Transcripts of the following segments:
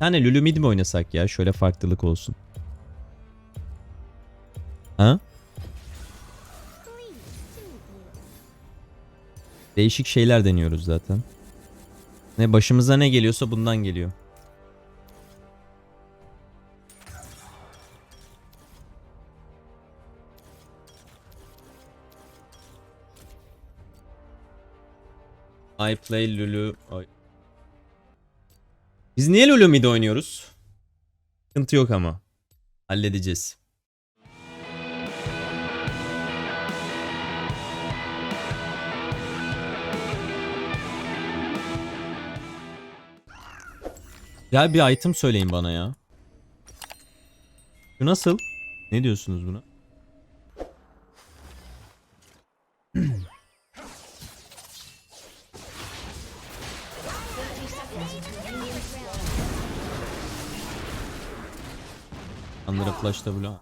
tane Lulu mid mi oynasak ya? Şöyle farklılık olsun. Ha? Değişik şeyler deniyoruz zaten. Ne başımıza ne geliyorsa bundan geliyor. I play Lulu. Ay. Biz niye Lulu mid oynuyoruz? Sıkıntı yok ama. Halledeceğiz. Ya bir item söyleyin bana ya. Bu nasıl? Ne diyorsunuz buna? Anlara flash da bula.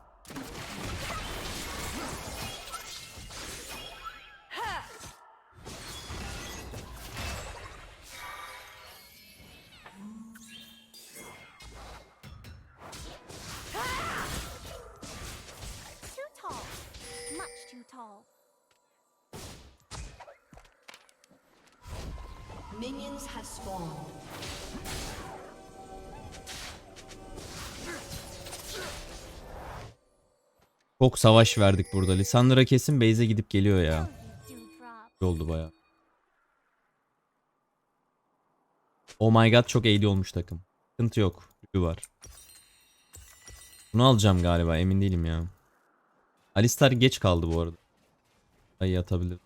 Too tall. Much too tall. Minions have spawned. Çok savaş verdik burada. Lisandra kesin base'e gidip geliyor ya. Oldu baya. Oh my god çok eğdi olmuş takım. Sıkıntı yok. Lülü var. Bunu alacağım galiba emin değilim ya. Alistar geç kaldı bu arada. Ay atabilir.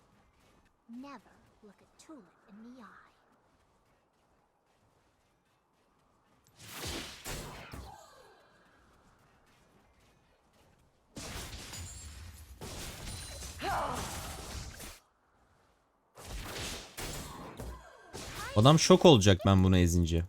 Adam şok olacak ben bunu ezince.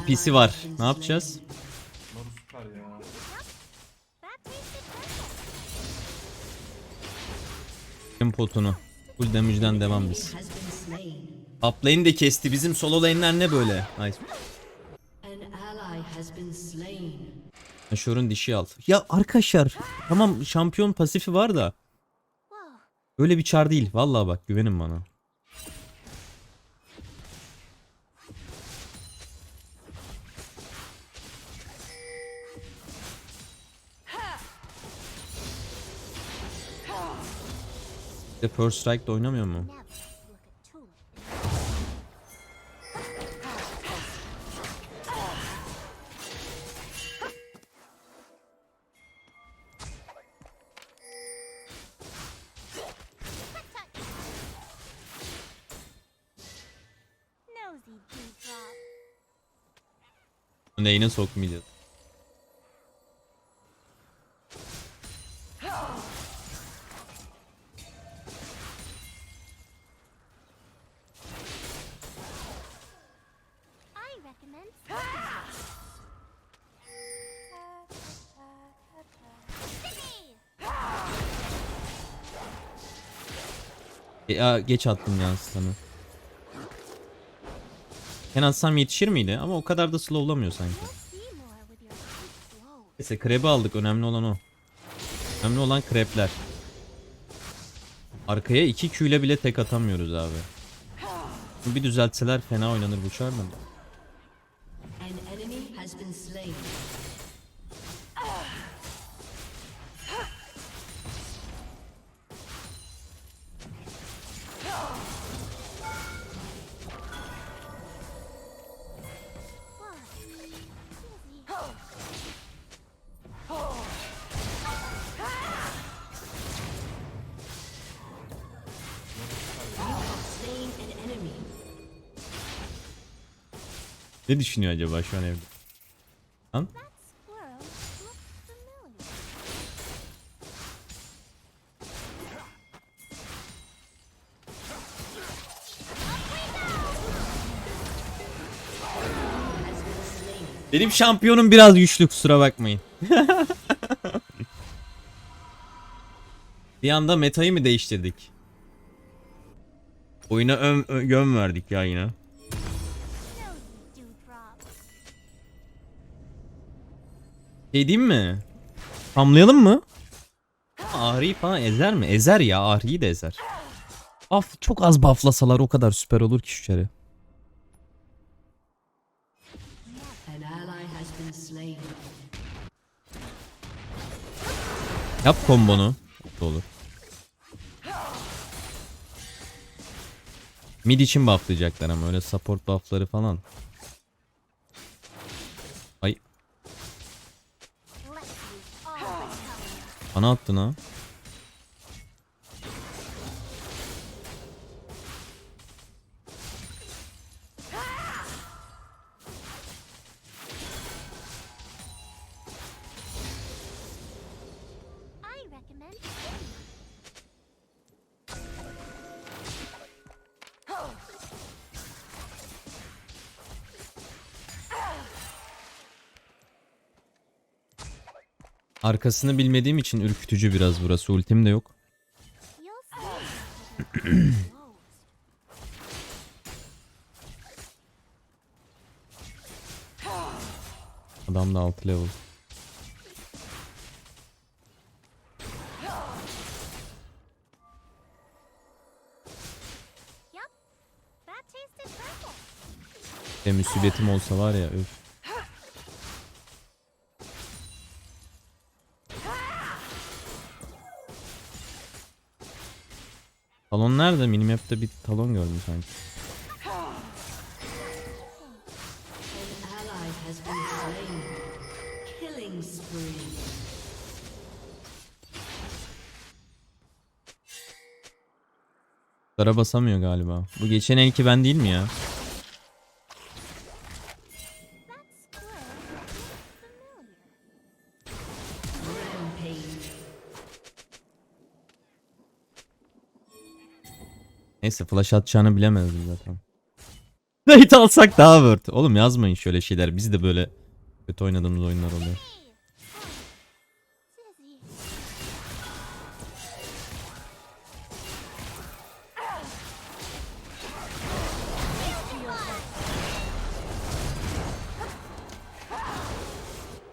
Ally var. Ne yapacağız? Kim potunu. Full damage'den devam biz. Top lane de kesti. Bizim solo lane'ler ne böyle? Nice. Aşor'un dişi al. Ya arkadaşlar tamam şampiyon pasifi var da Whoa. öyle bir çar değil. Vallahi bak güvenin bana. Bir de Pearl Strike'da oynamıyor mu? Never look ya, geç attım ya sana. Ben atsam yetişir miydi? Ama o kadar da slowlamıyor sanki. Neyse krep'i aldık. Önemli olan o. Önemli olan krepler. Arkaya 2 Q ile bile tek atamıyoruz abi. Bir düzeltseler fena oynanır bu çar da. Ne düşünüyor acaba şu an evde? Lan? Benim şampiyonum biraz güçlü kusura bakmayın. Bir anda metayı mı değiştirdik? Oyuna ön, ön, yön verdik ya yine. Şey diyeyim mi? Tamlayalım mı? Ahri'yi falan ezer mi? Ezer ya Ahri'yi de ezer. Af çok az bufflasalar o kadar süper olur ki şu slain. Yap kombonu. Olur. Mid için bufflayacaklar ama öyle support buffları falan. Bana attın ha. I recommend Arkasını bilmediğim için ürkütücü biraz burası. Ultim de yok. Adam da 6 level. Ve musibetim olsa var ya öf. Nerede? Minimap'te bir talon gördüm sanki. Dara basamıyor galiba. Bu geçen elki ben değil mi ya? Neyse flash atacağını bilemezdim zaten. Raid alsak daha worth. Oğlum yazmayın şöyle şeyler. Biz de böyle kötü oynadığımız oyunlar oluyor.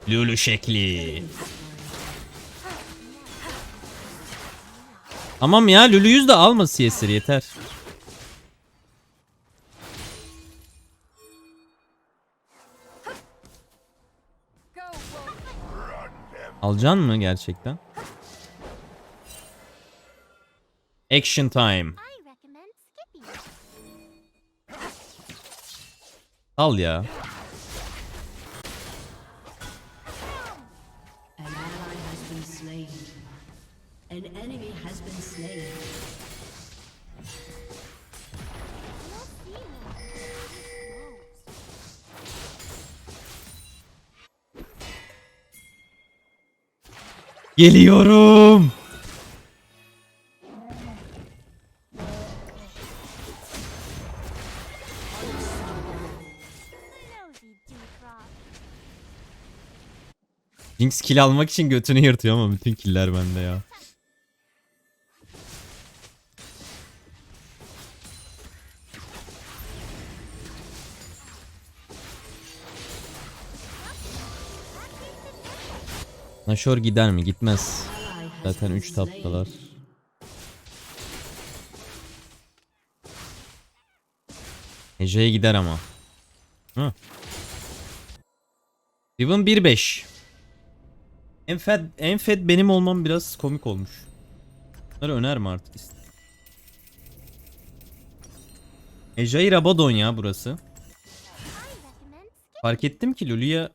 Lulu şekli. Tamam ya Lulu yüz de alma CS'leri yeter. Alacaksın mı gerçekten? Action time. Al ya. Geliyorum. Jinx kill almak için götünü yırtıyor ama bütün killer bende ya. Nashor gider mi? Gitmez. Zaten been 3 slain. taptalar. Ece'ye gider ama. Hı. Riven 1-5. Enfed, Enfed benim olmam biraz komik olmuş. Bunları önerme artık. Ejai Rabadon ya burası. Fark ettim ki Lulu'ya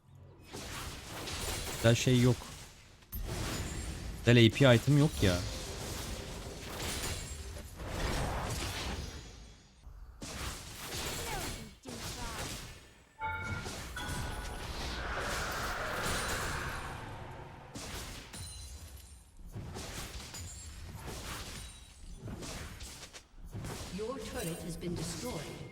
güzel şey yok. Güzel AP item yok ya. Your turret has been destroyed.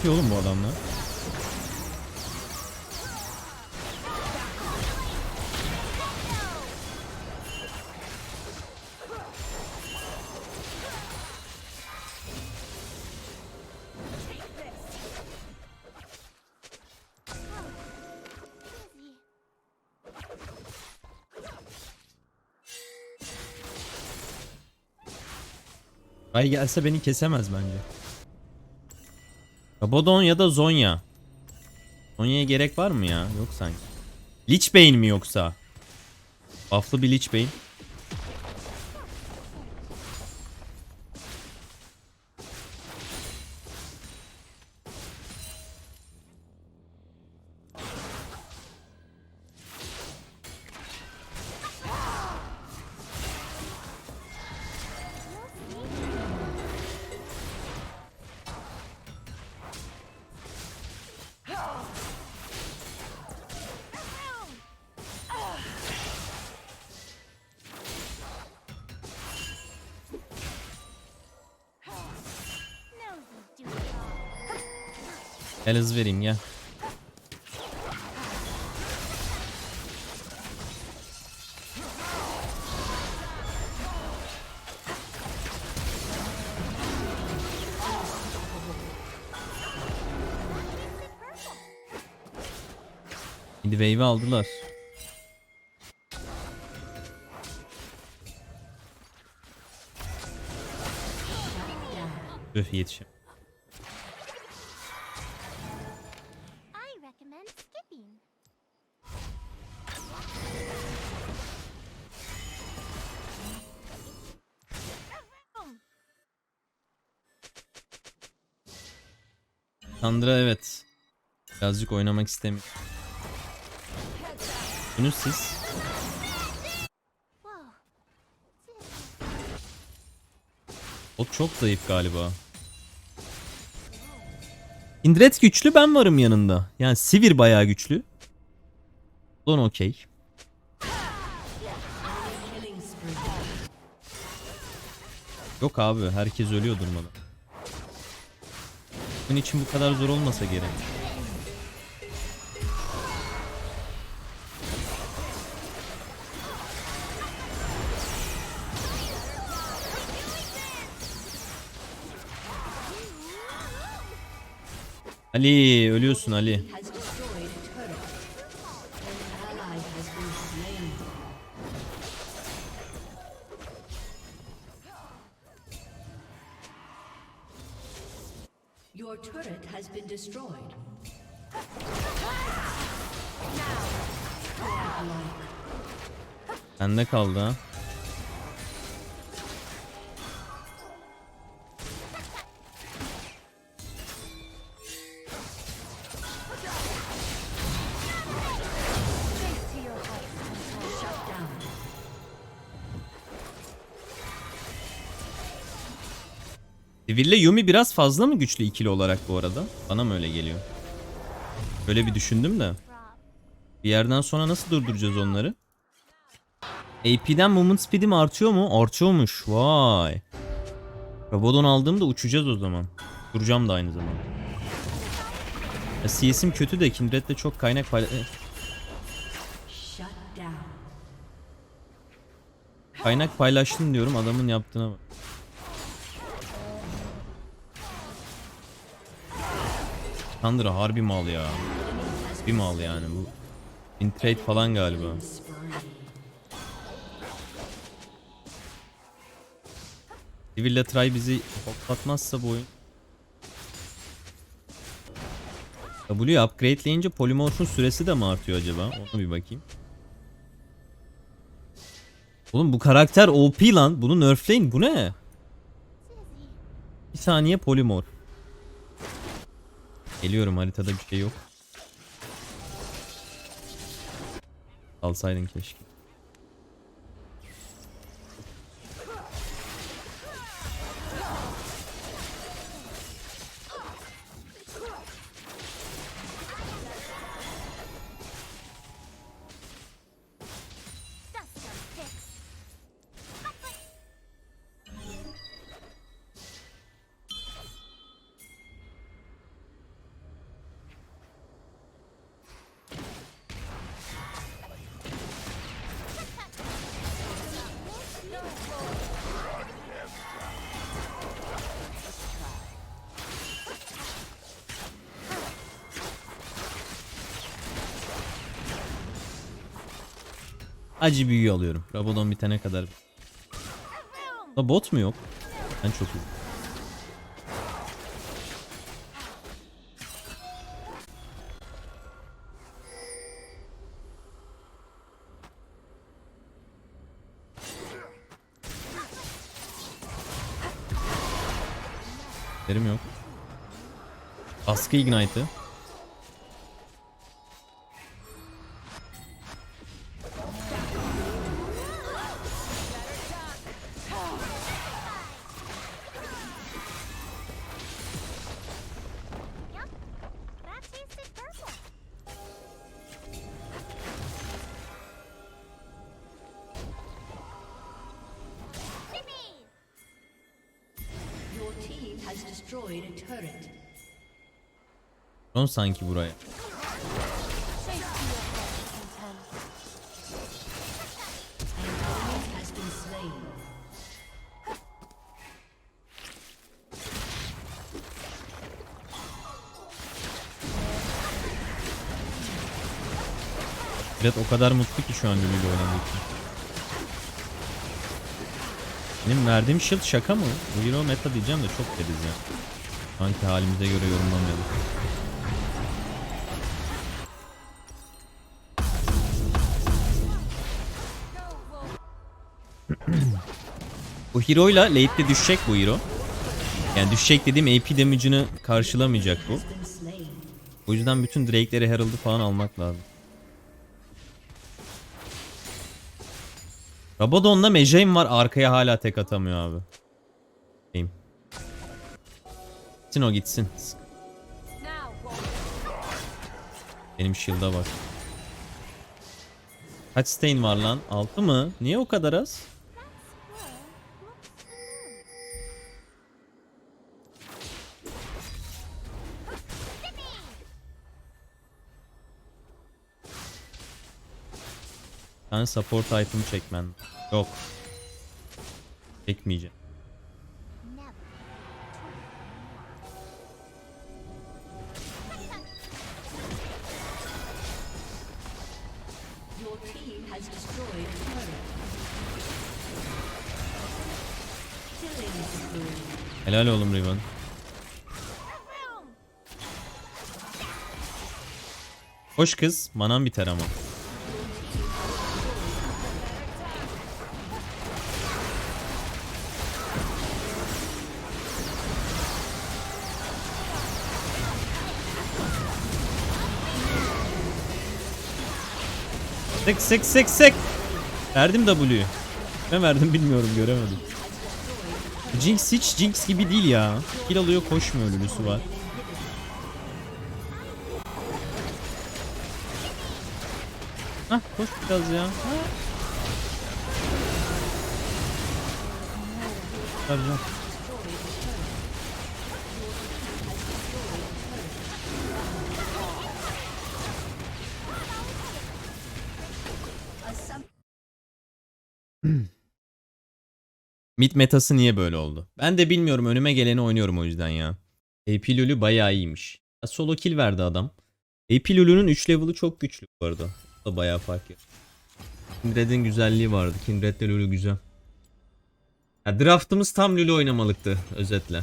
Yapıyor oğlum bu adamlar? Ay gelse beni kesemez bence. Rabadon ya da Zonya. Zonya'ya gerek var mı ya? Yok sanki. Lich Bane mi yoksa? Buff'lı bir Lich Bane. Gel hız vereyim gel. Şimdi wave'i aldılar. Öh yetişim. Sandra evet. Birazcık oynamak istemiyor. Bunu siz. O çok zayıf galiba. Indret güçlü ben varım yanında. Yani Sivir bayağı güçlü. Don okey. Yok abi herkes ölüyor durmadan. Bunun için bu kadar zor olmasa gerek. Ali ölüyorsun Ali. Sende kaldı ha. Sivir'le Yumi biraz fazla mı güçlü ikili olarak bu arada? Bana mı öyle geliyor? Böyle bir düşündüm de. Bir yerden sonra nasıl durduracağız onları? AP'den movement speed'im artıyor mu? Artıyormuş. Vay. Rabadon aldığımda uçacağız o zaman. Duracağım da aynı zamanda. Ya CS'im kötü de Kindred'de çok kaynak payla... down. Kaynak paylaştın diyorum adamın yaptığına bak. Sandra harbi mal ya. Bir mal yani bu. Intrade falan galiba. Sivir'le Try bizi hoplatmazsa bu oyun. W upgradeleyince polymorph'un süresi de mi artıyor acaba? Ona bir bakayım. Oğlum bu karakter OP lan. Bunu nerfleyin. Bu ne? Bir saniye polimorf. Geliyorum haritada bir şey yok. Alsaydın keşke. Acı büyüğü alıyorum. Rabadon bitene kadar. Da bot mu yok? Ben çok iyi. Derim yok. Askı ignite'ı. Son sanki buraya. Red o kadar mutlu ki şu an Lulu ile oynadığı için. Benim verdiğim shield şaka mı? Bu hero meta diyeceğim de çok deriz ya. Sanki halimize göre yorumlamayalım. bu hero'yla late'de düşecek bu hero. Yani düşecek dediğim AP damage'ını karşılamayacak bu. O yüzden bütün Drake'leri Herald'ı falan almak lazım. Rabadon'la Mejayim var arkaya hala tek atamıyor abi. Gitsin Gitsin o gitsin. Benim shield'a bak. Kaç stain var lan? 6 mı? Niye o kadar az? Ben support item çekmen. Yok. Çekmeyeceğim. Helal oğlum Riven. Hoş kız. Manan biter ama. Sık sık sık sık. Verdim W'yu. Ne verdim bilmiyorum göremedim. Jinx hiç Jinx gibi değil ya. Kill alıyor koşmuyor Lulu'su var. Hah koş biraz ya. Saracağım. Mid metası niye böyle oldu? Ben de bilmiyorum önüme geleni oynuyorum o yüzden ya. AP Lulu bayağı iyiymiş. Ya solo kill verdi adam. AP Lulu'nun 3 level'ı çok güçlü bu arada. O da bayağı fark yok. Kindred'in güzelliği vardı. Kindred'le Lulu güzel. Ya draftımız tam Lulu oynamalıktı özetle.